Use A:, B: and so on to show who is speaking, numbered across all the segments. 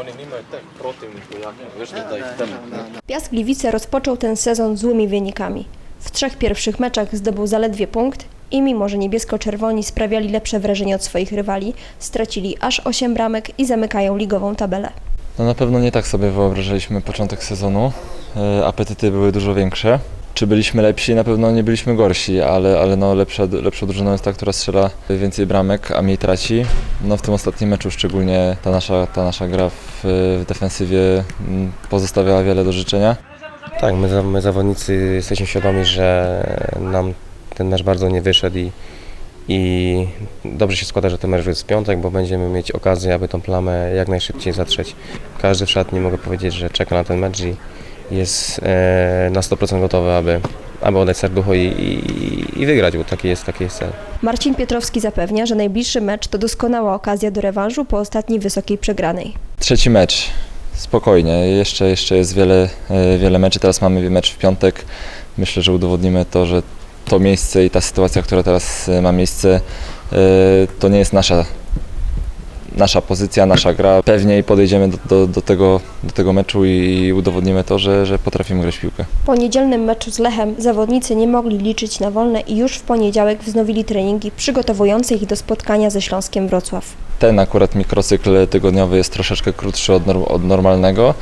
A: Oni protivniku jaki, još da ih tamo.
B: Piast Gliwice rozpoczął ten sezon złymi wynikami. W trzech pierwszych meczach zdobył zaledwie punkt i mimo, że niebiesko-czerwoni sprawiali lepsze wrażenie od swoich rywali, stracili aż 8 bramek i zamykają ligową tabelę.
C: No na pewno nie tak sobie wyobrażaliśmy początek sezonu. E, Apetyty były dużo większe. Czy byliśmy lepsi? Na pewno nie byliśmy gorsi, ale, ale no lepsza, lepszą drużyną jest ta, która strzela więcej bramek, a mniej traci. No w tym ostatnim meczu szczególnie ta nasza, ta nasza gra w, w defensywie mm, pozostawiała wiele do życzenia.
D: Tak, my, my zawodnicy jesteśmy świadomi, że nam ten mecz bardzo nie wyszedł i, i dobrze się składa, że ten mecz jest w piątek, bo będziemy mieć okazję, aby tą plamę jak najszybciej zatrzeć. Każdy w szatni mogę powiedzieć, że czeka na ten mecz i jest e, na 100% gotowy, aby, aby oddać serducho i, i, i wygrać, bo taki jest, taki jest cel.
B: Marcin Pietrowski zapewnia, że najbliższy mecz to doskonała okazja do rewanżu po ostatniej wysokiej przegranej.
C: Trzeci mecz. Spokojnie, jeszcze, jeszcze jest wiele, e, wiele meczy. Teraz mamy mecz w piątek. Myślę, że udowodnimy to, że to miejsce i ta sytuacja, która teraz e, ma miejsce, to nie jest nasza, nasza pozycja, nasza gra. Pewniej podejdziemy do, do, do, tego, do tego meczu i udowodnimy to, że, że potrafimy grać w piłkę.
B: Po niedzielnym meczu z Lechem zawodnicy nie mogli liczyć na wolne i już w poniedziałek wznowili treningi przygotowujące ich do spotkania ze Śląskiem Wrocław.
C: Ten akurat mikrocykl tygodniowy jest troszeczkę krótszy od, norm- od normalnego.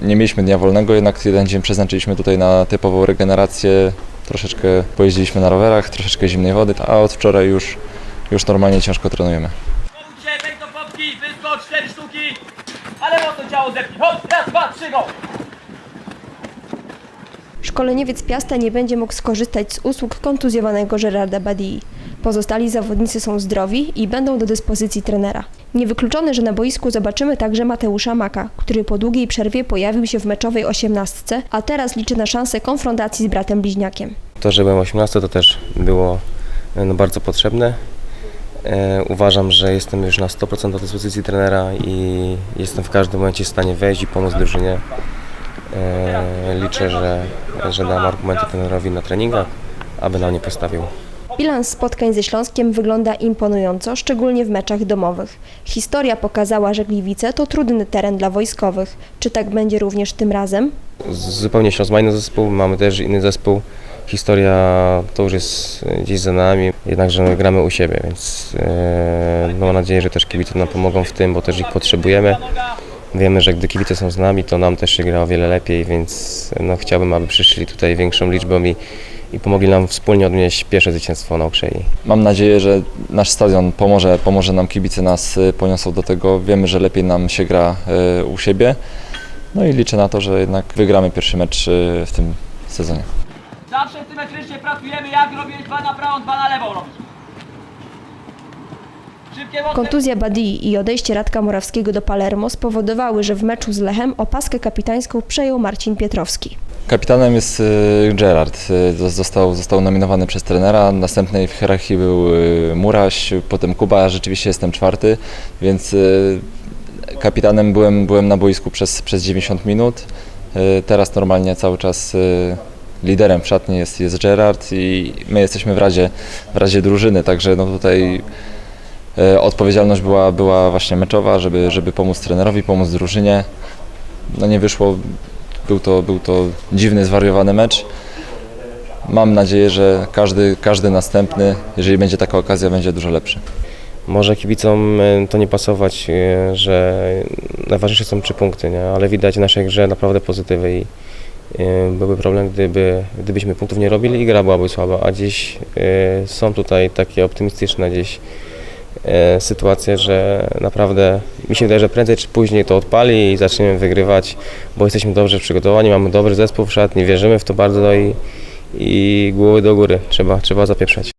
C: Nie mieliśmy dnia wolnego, jednak jeden dzień przeznaczyliśmy tutaj na typową regenerację. Troszeczkę pojeździliśmy na rowerach, troszeczkę zimnej wody, a od wczoraj już, już normalnie ciężko trenujemy.
E: Ale mocno ciało zepnij, hop, raz, dwa, trzy, go!
B: Szkoleniowiec Piasta nie będzie mógł skorzystać z usług kontuzjowanego Gerarda Badii. Pozostali zawodnicy są zdrowi i będą do dyspozycji trenera. Niewykluczone, że na boisku zobaczymy także Mateusza Maka, który po długiej przerwie pojawił się w meczowej osiemnastce, a teraz liczy na szansę konfrontacji z bratem bliźniakiem.
D: To, że byłem 18, to też było no, bardzo potrzebne. E, uważam, że jestem już na 100% do dyspozycji trenera i jestem w każdym momencie w stanie wejść i pomóc drużynie. E, liczę, że, że dam argumenty trenerowi na treningach, aby na mnie postawił.
B: Bilans spotkań ze Śląskiem wygląda imponująco, szczególnie w meczach domowych. Historia pokazała, że Gliwice to trudny teren dla wojskowych. Czy tak będzie również tym razem?
D: Zupełnie ma inny zespół, mamy też inny zespół. Historia to już jest gdzieś za nami, jednakże my gramy u siebie, więc no, mam nadzieję, że też kibice nam pomogą w tym, bo też ich potrzebujemy. Wiemy, że gdy kibice są z nami, to nam też się gra o wiele lepiej, więc no, chciałbym, aby przyszli tutaj większą liczbą i, i pomogli nam wspólnie odnieść pierwsze zwycięstwo na Okrzei.
C: Mam nadzieję, że nasz stadion pomoże, pomoże nam, kibice nas y, poniosą do tego. Wiemy, że lepiej nam się gra y, u siebie. No i liczę na to, że jednak wygramy pierwszy mecz y, w tym sezonie.
E: Zawsze symetrycznie pracujemy, jak robiłeś dwa na prawą, dwa na lewą robisz. Szybkie mocne...
B: Kontuzja Badii i odejście Radka Morawskiego do Palermo spowodowały, że w meczu z Lechem opaskę kapitańską przejął Marcin Pietrowski.
C: Kapitanem jest y, Gerard. Y, Został, został nominowany przez trenera. Następnej w hierarchii był y, Muraś, potem Kuba. Ja rzeczywiście jestem czwarty, więc kapitanem byłem, byłem na boisku przez, przez 90 minut. Teraz normalnie cały czas liderem w szatni jest, jest Gerard i my jesteśmy w razie, w razie drużyny, także no tutaj y, odpowiedzialność była, była właśnie meczowa, żeby, żeby pomóc trenerowi, pomóc drużynie. No nie wyszło, był to, był to dziwny, zwariowany mecz. Mam nadzieję, że każdy, każdy następny, jeżeli będzie taka okazja, będzie dużo lepszy.
D: Może kibicom e, to nie pasować, e, że najważniejsze są trzy punkty, nie? ale widać w naszej grze naprawdę pozytywy i e, byłby problem, gdyby, gdybyśmy punktów nie robili i gra byłaby słaba, a dziś e, są tutaj takie optymistyczne gdzieś e, sytuacje, że naprawdę mi się wydaje, że prędzej czy później to odpali i zaczniemy wygrywać, bo jesteśmy dobrze przygotowani, mamy dobry zespół w szatni, wierzymy w to bardzo i, i głowy do góry, trzeba, trzeba zapieprzać.